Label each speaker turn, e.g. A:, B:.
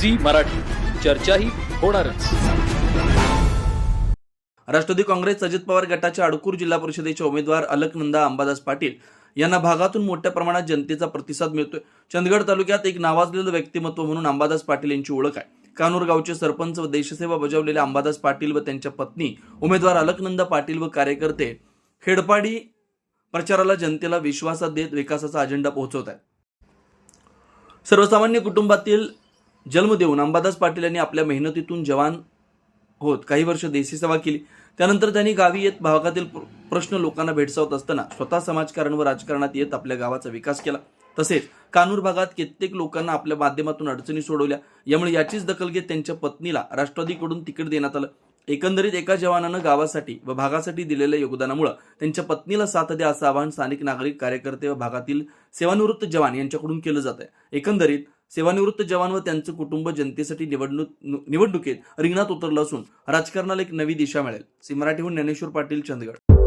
A: Zee Marathi. चर्चाही होणारच.
B: राष्ट्रवादी काँग्रेस अजित पवार गटाच्या अडकूर जिल्हा परिषदेचे उमेदवार अलकनंदा अंबादास पाटील यांना भागातून मोठ्या प्रमाणात जनतेचा प्रतिसाद मिळतोय. चंदगड तालुक्यात एक नावाजलेलं व्यक्तिमत्व म्हणून अंबादास पाटील यांची ओळख आहे. कानूर गावचे सरपंच व देशसेवा बजावलेले अंबादास पाटील व त्यांच्या पत्नी उमेदवार अलकनंदा पाटील व कार्यकर्ते खेडपाडी प्रचाराला जनतेला विश्वासात देत विकासाचा अजेंडा पोहोचवत आहेत. सर्वसामान्य कुटुंबातील जन्म देऊन अंबादास पाटील यांनी आपल्या मेहनतीतून जवान होत काही वर्ष देशी सेवा केली. त्यानंतर त्यांनी गावी येत भागातील प्रश्न लोकांना भेडसावत असताना स्वतः समाजकारण व राजकारणात येत आपल्या गावाचा विकास केला. तसेच कानूर भागात कित्येक लोकांना आपल्या माध्यमातून अडचणी सोडवल्या. यामुळे याचीच दखल घेत त्यांच्या पत्नीला राष्ट्रवादीकडून तिकीट देण्यात आलं. एकंदरीत एका जवानानं गावासाठी व भागासाठी दिलेल्या योगदानामुळे त्यांच्या पत्नीला साथ द्या असं आवाहन स्थानिक नागरिक कार्यकर्ते व भागातील सेवानिवृत्त जवान यांच्याकडून केलं जात आहे एकंदरीत सेवानिवृत्त जवान व त्यांचं कुटुंब जनतेसाठी निवडणूक निवडणुकीत रिंगणात उतरलं असून राजकारणाला एक नवी दिशा मिळेल. सी मराठीहून ज्ञानेश्वर पाटील चंदगड.